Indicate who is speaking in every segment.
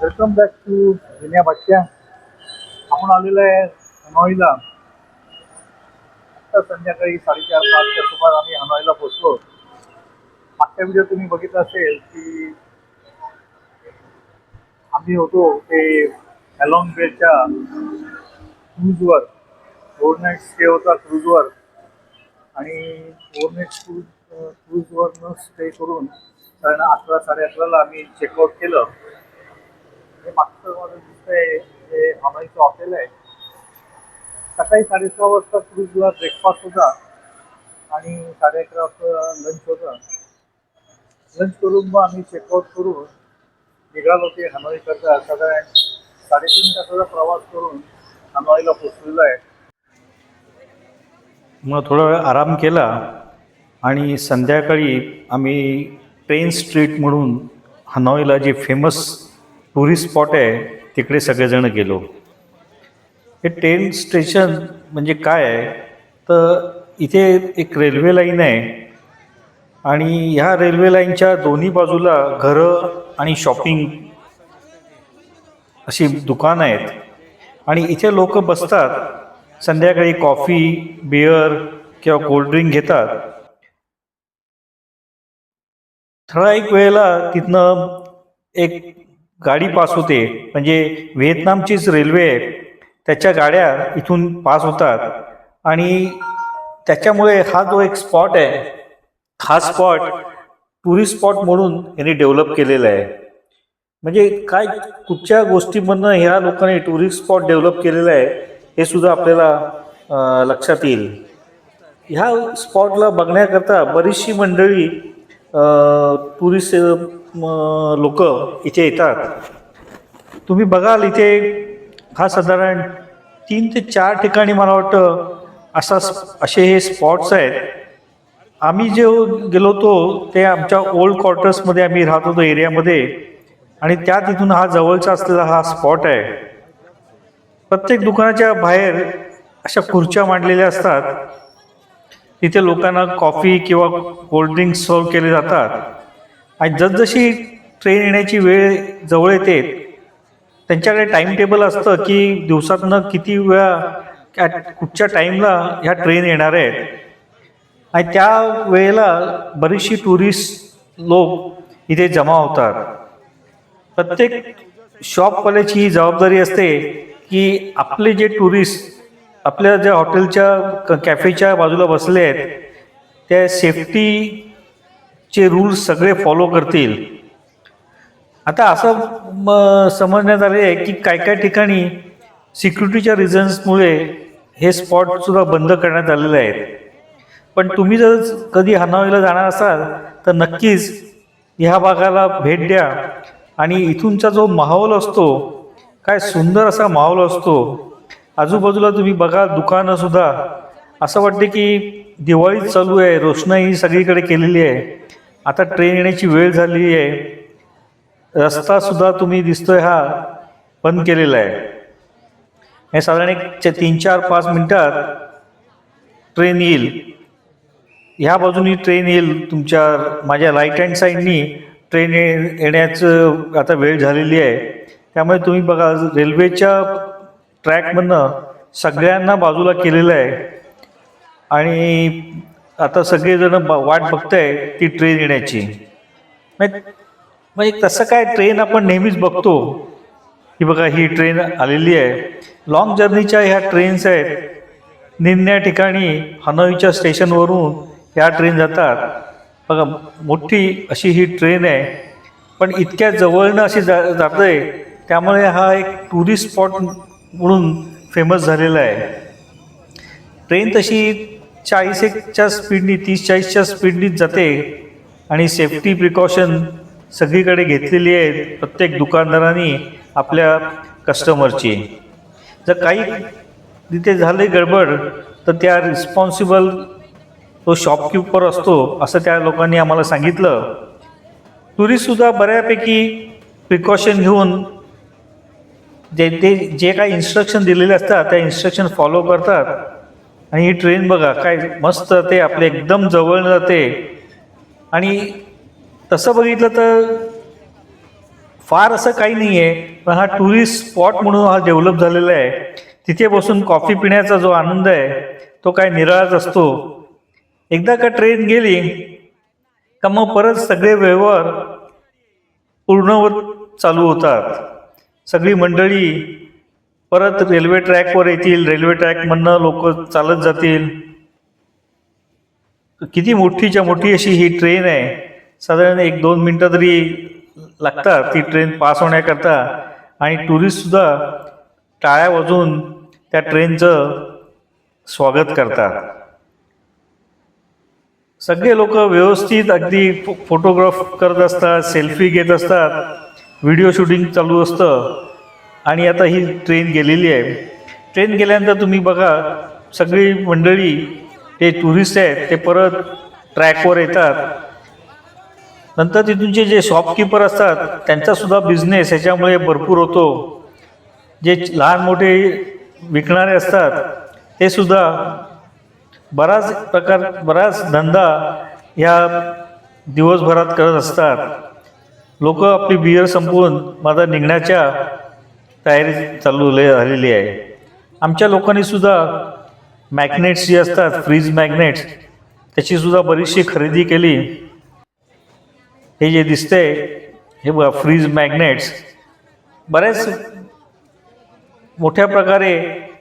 Speaker 1: Welcome back to जुन्या भट्ट्या आपण आलेलो आहे हनॉईला. आता संध्याकाळी साडेचार पाचच्या सुमार आम्ही हनॉईला पोचलो मागच्या व्हिडिओ तुम्ही बघितला असेल की आम्ही होतो ते हॅलॉंग बेच्या क्रूजवर ओव्हरनाईट स्टे होता क्रूजवर आणि ओव्हरनाईट क्रूज क्रूजवरनं स्टे करून कारण अकरा साडे अकराला आम्ही चेकआउट केलं. हे मागचं मला दिसतंय हे हमाईचं हॉटेल आहे. सकाळी साडेसहा वाजता तुला ब्रेकफास्ट होता आणि साडे अकरा वाजता लंच होतं लंच करून मग आम्ही चेकआउट करून निघालो ते हनोईकरता साधारण साडेतीन तासाचा प्रवास करून हनोईला पोचलेला आहे.
Speaker 2: मग थोडा वेळ आराम केला आणि संध्याकाळी आम्ही ट्रेन स्ट्रीट म्हणून हनॉईला जे फेमस टुरिस्ट स्पॉट आहे तिकडे सगळेजण गेलो. हे ट्रेन स्टेशन म्हणजे काय आहे? तर इथे एक रेल्वे लाईन आहे आणि ह्या रेल्वे लाईनच्या दोन्ही बाजूला घरं आणि शॉपिंग अशी दुकानं आहेत. आणि इथे लोक बसतात संध्याकाळी कॉफी बिअर किंवा कोल्ड्रिंक घेतात. ठराविक वेळेला तिथनं एक गाडी पास होते. म्हणजे व्हिएतनामचीच रेल्वे आहे. त्याच्या गाड्या इथून पास होतात. आणि त्याच्यामुळे हा जो एक स्पॉट आहे हा स्पॉट टुरिस्ट स्पॉट म्हणून यांनी डेव्हलप केलेला आहे. म्हणजे काय कुठच्या गोष्टीमधनं ह्या लोकांनी टुरिस्ट स्पॉट डेव्हलप केलेलं आहे हे सुद्धा आपल्याला लक्षात येईल. ह्या स्पॉटला बघण्याकरता बरीचशी मंडळी टुरिस्ट लोक इथे येतात. तुम्ही बघाल इथे हा साधारण तीन ते चार ठिकाणी मला वाटतं असा असे हे स्पॉट्स आहेत. आम्ही जे गेलो होतो ते आमच्या ओल्ड क्वार्टर्समध्ये आम्ही राहत होतो एरियामध्ये आणि त्या तिथून हा जवळचा असलेला हा स्पॉट आहे. प्रत्येक दुकानाच्या बाहेर अशा खुर्च्या मांडलेल्या असतात. तिथे लोकांना कॉफी किंवा कोल्ड्रिंक सर्व केले जातात. आणि जसजशी ट्रेन येण्याची वेळ जवळ येते त्यांच्याकडे टाईम टेबल असतं की दिवसातनं किती वेळा कुठच्या टाईमला ह्या ट्रेन येणार आहेत. आणि त्या वेळेला बरीचशी टुरिस्ट लोक इथे जमा होतात. प्रत्येक शॉपवाल्याची ही जबाबदारी असते की आपले जे टुरिस्ट आपल्या ज्या हॉटेलच्या क- कॅफेच्या बाजूला बसले आहेत त्या सेफ्टी चे रूल्स सगळे फॉलो करतील. आता असं म समजण्यात आले आहे की काय काय ठिकाणी सिक्युरिटीच्या रिझन्समुळे हे स्पॉटसुद्धा बंद करण्यात आलेले आहेत. पण तुम्ही जर कधी हनावीला जाणार असाल तर नक्कीच ह्या भागाला भेट द्या. आणि इथूनचा जो माहोल असतो काय सुंदर असा माहोल असतो. आजूबाजूला तुम्ही बघा दुकानंसुद्धा असं वाटते की दिवाळी चालू आहे रोषणाई सगळीकडे केलेली आहे. आता ट्रेन येण्याची वेळ झालेली आहे. रस्ता सुद्धा तुम्ही दिसतोय हा बंद केलेला आहे. हे साधारण एक तीन चार पाच मिनिटात ट्रेन येईल. ह्या बाजूनी ट्रेन येईल तुमच्या माझ्या राईट हँड साईडनी ट्रेन ये- येण्याचं आता वेळ झालेली आहे. त्यामुळे तुम्ही बघा रेल्वेच्या ट्रॅकमधनं सगळ्यांना बाजूला केलेलं आहे. आणि आता सगळेजण ब वाट बघताय ती ट्रेन येण्याची. म्हणजे तसं काय ट्रेन आपण नेहमीच बघतो? की बघा ही ट्रेन आलेली आहे. लॉंग जर्नीच्या ह्या ट्रेन्स आहेत. निन्या ठिकाणी हनोईच्या स्टेशनवरून ह्या ट्रेन जातात. बघा मोठी अशी ही ट्रेन आहे. पण इतक्या जवळनं अशी जा जात आहे त्यामुळे हा एक टुरिस्ट स्पॉट म्हणून फेमस झालेला आहे. ट्रेन तशी चाळीस एकच्या स्पीडनी तीस चाळीसच्या स्पीडनीच जाते. आणि सेफ्टी प्रिकॉशन सगळीकडे घेतलेली आहेत प्रत्येक दुकानदारांनी आपल्या कस्टमरची जर काही तिथे झाले गडबड तर त्या रिस्पॉन्सिबल तो शॉपकीपर असतो असं त्या लोकांनी आम्हाला सांगितलं. टुरिस्टसुद्धा बऱ्यापैकी प्रिकॉशन घेऊन जे ते जे काही इन्स्ट्रक्शन दिलेले असतात त्या इन्स्ट्रक्शन फॉलो करतात. आणि ही ट्रेन बघा काय मस्त ते आपले एकदम जवळ जाते. आणि तसं बघितलं तर फार असं काही नाही आहे पण हा टुरिस्ट स्पॉट म्हणून हा डेव्हलप झालेला आहे. तिथे बसून कॉफी पिण्याचा जो आनंद आहे तो काय निराळाच असतो. एकदा का ट्रेन गेली का मग परत सगळे व्यवहार पूर्णवत चालू होतात. सगळी मंडळी परत रेल्वे ट्रॅकवर येतील रेल्वे ट्रॅकमधनं लोक चालत जातील. किती मोठीच्या मोठी अशी ही ट्रेन आहे. साधारण एक दोन मिनटं तरी लागतात. ती ट्रेन पास होण्याकरता. आणि टुरिस्टसुद्धा टाळ्या वाजून त्या ट्रेनचं स्वागत करतात. सगळे लोक व्यवस्थित अगदी फो फोटोग्राफ करत असतात सेल्फी घेत असतात. व्हिडिओ शूटिंग चालू असतं. आणि आता ही ट्रेन गेलेली आहे. ट्रेन गेल्यानंतर तुम्ही बघा सगळी मंडळी ते टुरिस्ट आहेत ते परत ट्रॅकवर येतात. नंतर तिथूनचे जे शॉपकीपर असतात त्यांचासुद्धा बिझनेस ह्याच्यामुळे भरपूर होतो. जे लहान मोठे विकणारे असतात ते सुद्धा बराच प्रकार बराच धंदा ह्या दिवसभरात करत असतात. लोक आपली बियर संपवून माझा निघण्याच्या तयारी चालू झालेली आहे. आमच्या लोकांनी सुद्धा मॅग्नेट्स जी असतात फ्रीज मॅग्नेट्स त्याची सुद्धा बरीचशी खरेदी केली. हे जे दिसतंय हे बघा फ्रीज मॅग्नेट्स बऱ्याच मोठ्या प्रकारे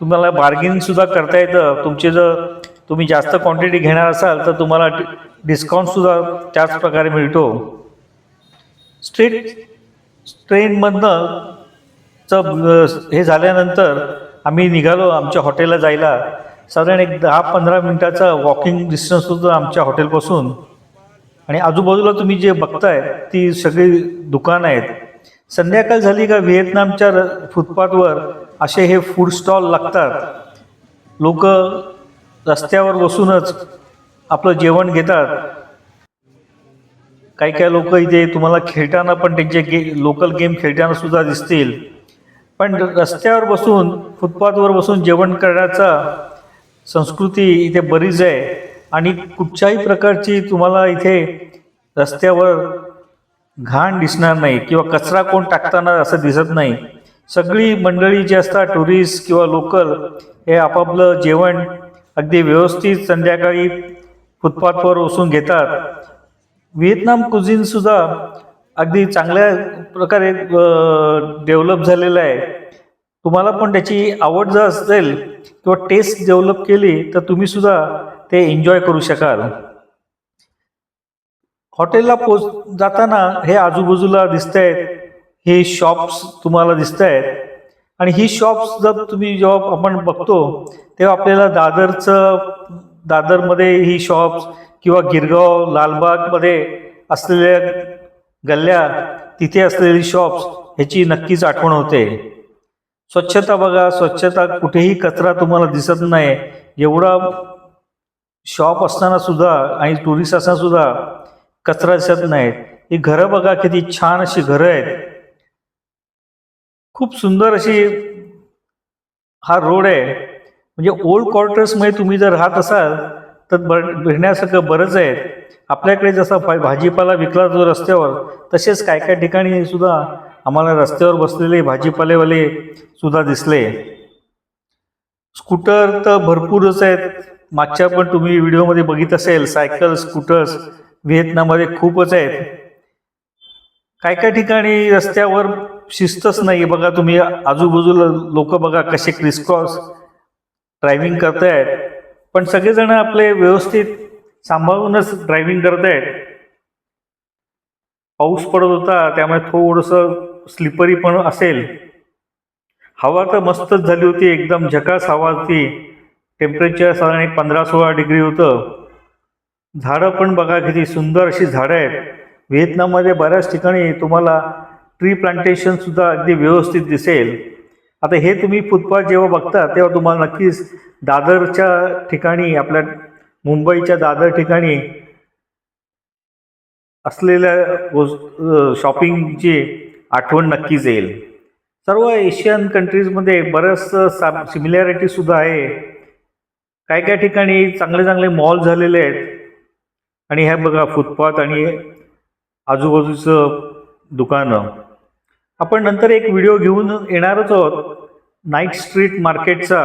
Speaker 2: तुम्हाला बार्गेनिंग सुद्धा करता येतं. तुमचे जर तुम्ही जास्त क्वांटिटी घेणार असाल तर तुम्हाला डिस्काउंटसुद्धा त्याच प्रकारे मिळतो. स्ट्रीट ट्रेनमधनं हे झाल्यानंतर आम्ही निघालो आमच्या हॉटेलला जायला. साधारण एक दहा पंधरा मिनटाचा वॉकिंग डिस्टन्स होतं आमच्या हॉटेलपासून. आणि आजूबाजूला तुम्ही जे बघताय ती सगळी दुकानं आहेत. संध्याकाळ झाली का व्हिएतनामच्या र फुटपाथवर असे हे फूड स्टॉल लागतात. लोक रस्त्यावर बसूनच आपलं जेवण घेतात. काही काही लोक इथे तुम्हाला खेळताना पण त्यांचे गे लोकल गेम खेळताना सुद्धा दिसतील. पण रस्त्यावर बसून फुटपाथवर बसून जेवण करण्याचा संस्कृती इथे बरीच आहे. आणि कुठच्याही प्रकारची तुम्हाला इथे रस्त्यावर घाण दिसणार नाही किंवा कचरा कोण टाकताना असं दिसत नाही. सगळी मंडळी जी असतात टुरिस्ट किंवा लोकल हे आपापलं जेवण अगदी व्यवस्थित संध्याकाळी फुटपाथवर बसून घेतात. व्हिएतनाम कुझिनसुद्धा अगदी चांगल्या प्रकारे डेव्हलप झालेलं आहे. तुम्हाला पण त्याची आवड जर असेल किंवा टेस्ट डेव्हलप केली तर तुम्ही सुद्धा ते एन्जॉय करू शकाल. हॉटेलला पोच जाताना हे आजूबाजूला दिसत आहेत हे शॉप्स तुम्हाला दिसत आहेत आणि ही शॉप्स जर तुम्ही जेव्हा आपण बघतो तेव्हा आपल्याला दादरचं दादरमध्ये ही शॉप्स किंवा गिरगाव लालबागमध्ये असलेल्या गल्ल्या तिथे असलेली शॉप्स ह्याची नक्कीच आठवण होते. स्वच्छता बघा स्वच्छता कुठेही कचरा तुम्हाला दिसत नाही. एवढा शॉप असताना सुद्धा आणि टुरिस्ट असताना सुद्धा कचरा दिसत नाहीत ही घरं बघा किती छान अशी घरं आहेत. खूप सुंदर अशी हा रोड आहे. म्हणजे ओल्ड क्वार्टर्समध्ये तुम्ही जर राहत असाल तर बर फिरण्यासारखं बरंच आहे. आपल्याकडे जसा भा भाजीपाला विकला जातो रस्त्यावर तसेच काय काय ठिकाणी सुद्धा आम्हाला रस्त्यावर बसलेले भाजीपालेवाले सुद्धा दिसले. स्कूटर तर भरपूरच आहेत. मागच्या पण तुम्ही व्हिडिओमध्ये बघित असेल सायकल स्कूटर्स व्हिएतनाममध्ये खूपच आहेत. काय काय ठिकाणी रस्त्यावर शिस्तच नाही बघा तुम्ही आजूबाजूला लोक बघा कसे क्रिसक्रॉस ड्रायव्हिंग करतायत. पण सगळेजण आपले व्यवस्थित सांभाळूनच ड्रायव्हिंग करत आहेत. पाऊस पडत होता त्यामुळे थोडंसं स्लिपरी पण असेल. हवा तर मस्तच झाली होती एकदम झकास हवा होती. टेम्परेचर साधारण एक पंधरा सोळा डिग्री होतं. झाडं पण बघा किती सुंदर अशी झाडं आहेत. व्हिएतनाममध्ये बऱ्याच ठिकाणी तुम्हाला ट्री प्लांटेशन सुद्धा अगदी व्यवस्थित दिसेल. आता हे तुम्ही फुटपाथ जेव्हा बघता तेव्हा तुम्हाला नक्कीच दादरच्या ठिकाणी आपल्या मुंबईच्या दादर ठिकाणी असलेल्या शॉपिंगची आठवण नक्कीच येईल. सर्व एशियन कंट्रीजमध्ये बरंचसं सा सिमिलॅरिटीसुद्धा आहे. काय काय ठिकाणी चांगले चांगले मॉल झालेले आहेत. आणि ह्या बघा फुटपाथ आणि आजूबाजूचं दुकानं. आपण नंतर एक व्हिडिओ घेऊन येणारच आहोत. नाईट स्ट्रीट मार्केटचा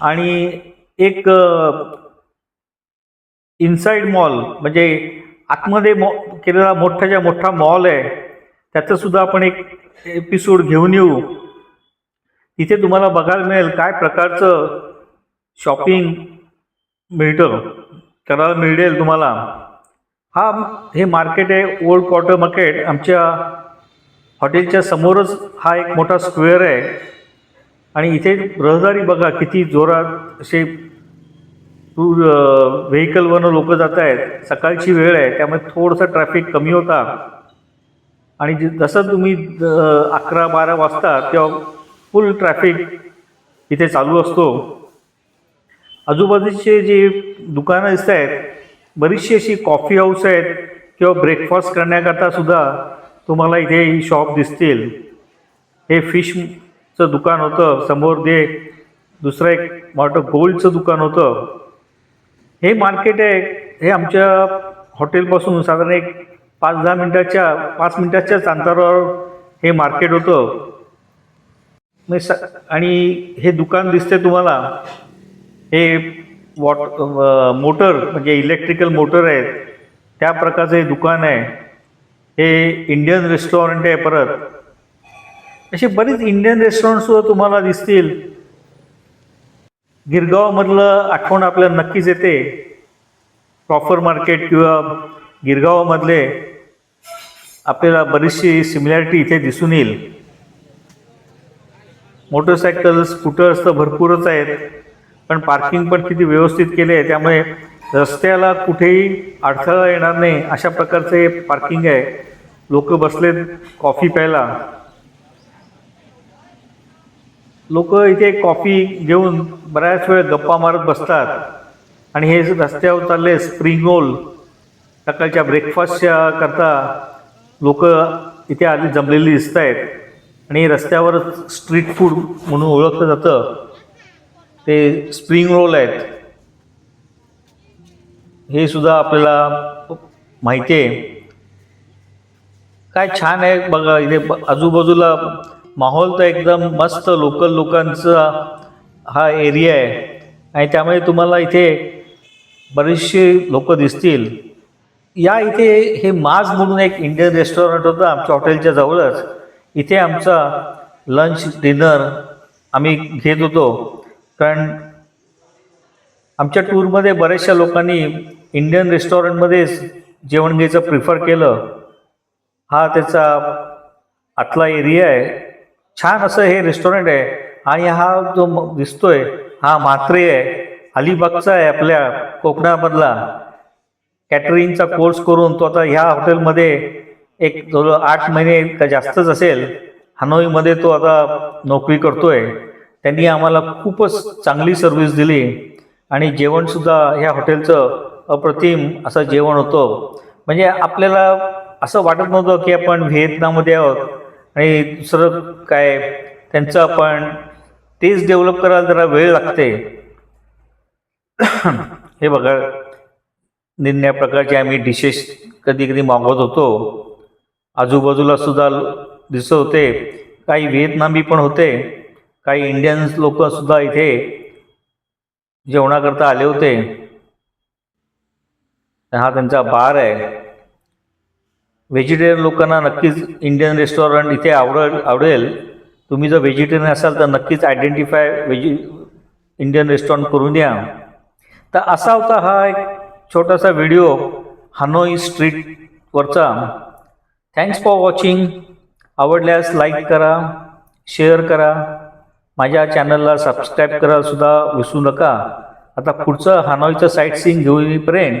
Speaker 2: आणि एक इनसाइड मॉल म्हणजे आतमध्ये मॉ केलेला मोठाच्या मोठा मॉल आहे. त्याचं सुद्धा आपण एक एपिसोड घेऊन येऊ. तिथे तुम्हाला बघायला मिळेल काय प्रकारचं शॉपिंग मिळतं. करायला मिळेल तुम्हाला. हा हे मार्केट आहे ओल्ड क्वार्टर मार्केट आमच्या हॉटेलच्या समोरच हा एक मोठा स्क्वेअर आहे. आणि इथे रहदारी बघा किती जोरात असे टू व्हेकलवरनं लोक जात आहेत. सकाळची वेळ आहे त्यामुळे थोडंसं ट्रॅफिक कमी होता. आणि जसं तुम्ही अकरा बारा वाजता तेव्हा फुल ट्रॅफिक इथे चालू असतो. आजूबाजूचे जे दुकानं दिसत आहेत बरीचशी अशी कॉफी हाऊस आहेत किंवा ब्रेकफास्ट करण्याकरता सुद्धा तुम्हाला इथे ही शॉप दिसतील. हे फिशचं दुकान होतं. समोर जे दुसरं एक मोठं गोल्डचं दुकान होतं. हे मार्केट आहे. हे आमच्या हॉटेलपासून साधारण एक पाच दहा मिनटाच्या पाच मिनटाच्याच अंतरावर हे मार्केट होतं. म्हणजे स आणि हे दुकान दिसते तुम्हाला. हे वॉट मोटर म्हणजे इलेक्ट्रिकल मोटर आहेत त्या प्रकारचं हे दुकान आहे. हे इंडियन रेस्टॉरंट आहे परत. असे बरीच इंडियन रेस्टॉरंटसुद्धा तुम्हाला दिसतील. गिरगावमधलं आठवण आपल्याला नक्कीच येते. प्रॉपर मार्केट किंवा गिरगावमधले आपल्याला बरीचशी सिमिलॅरिटी इथे दिसून येईल. मोटरसायकल स्कूटर्स तर भरपूरच आहेत. पण पार्किंग पण किती व्यवस्थित केले आहे त्यामुळे रस्त्याला कुठेही अडथळा येणार नाही अशा प्रकारचे पार्किंग आहे. लोक बसलेत कॉफी प्यायला. लोक इथे कॉफी घेऊन बऱ्याच वेळ गप्पा मारत बसतात. आणि हे रस्त्यावर चालले स्प्रिंग रोल सकाळच्या ब्रेकफास्टच्या करता लोक इथे आली जमलेली दिसत आहेत आणि रस्त्यावर स्ट्रीट फूड म्हणून ओळखलं जातं. ते स्प्रिंग रोल आहेत. हे सुद्धा आपल्याला माहिती आहे. काय छान आहे बघा इथे आजूबाजूला माहोल तर एकदम मस्त लोकल लोकांचा हा एरिया आहे. आणि त्यामुळे तुम्हाला इथे बरेचसे लोक दिसतील. या इथे हे माज म्हणून एक इंडियन रेस्टॉरंट होतं आमच्या हॉटेलच्या जवळच. इथे आमचा लंच डिनर आम्ही घेत होतो. कारण आमच्या टूरमध्ये बऱ्याचशा लोकांनी इंडियन रेस्टॉरंटमध्येच जेवण घ्यायचं प्रिफर केलं हा त्याचा आतला एरिया आहे. छान असं हे रेस्टॉरंट आहे आणि हा जो म- दिसतोय हा म्हात्रे आहे. अलिबागचा आहे आपल्या कोकणामधला. कॅटरिंगचा कोर्स करून तो आता ह्या हॉटेलमध्ये एक जवळ आठ महिने का जास्तच असेल हनोईमध्ये तो आता नोकरी करतोय. त्यांनी आम्हाला खूपच चांगली सर्व्हिस दिली आणि जेवणसुद्धा ह्या हॉटेलचं अप्रतिम असं जेवण होतं. म्हणजे आपल्याला असं वाटत नव्हतं की आपण व्हिएतनाममध्ये आहोत आणि दुसरं काय त्यांचं आपण तेच डेव्हलप करायला जरा वेळ लागते. हे बघा निरण्या प्रकारचे आम्ही डिशेस कधी कधी मागवत होतो. आजूबाजूला सुद्धा दिसत होते. काही व्हिएतनामी पण होते. काही इंडियन्स लोकसुद्धा इथे जेवणाकरता आले होते. हा त्यांचा बार आहे. व्हेजिटेरियन लोकांना नक्कीच इंडियन रेस्टॉरंट इथे आवड आवडेल. तुम्ही जर व्हेजिटेरियन असाल तर नक्कीच आयडेंटिफाय व्हेजि इंडियन रेस्टॉरंट करून द्या. तर असा होता हा एक छोटासा व्हिडिओ हनोई स्ट्रीटवरचा थँक्स फॉर वॉचिंग आवडल्यास लाईक करा शेअर करा. माझ्या चॅनलला सबस्क्राईब करायलासुद्धा विसरू नका. आता पुढचं हनोईचं साईट सीन घेऊन येईपर्यंत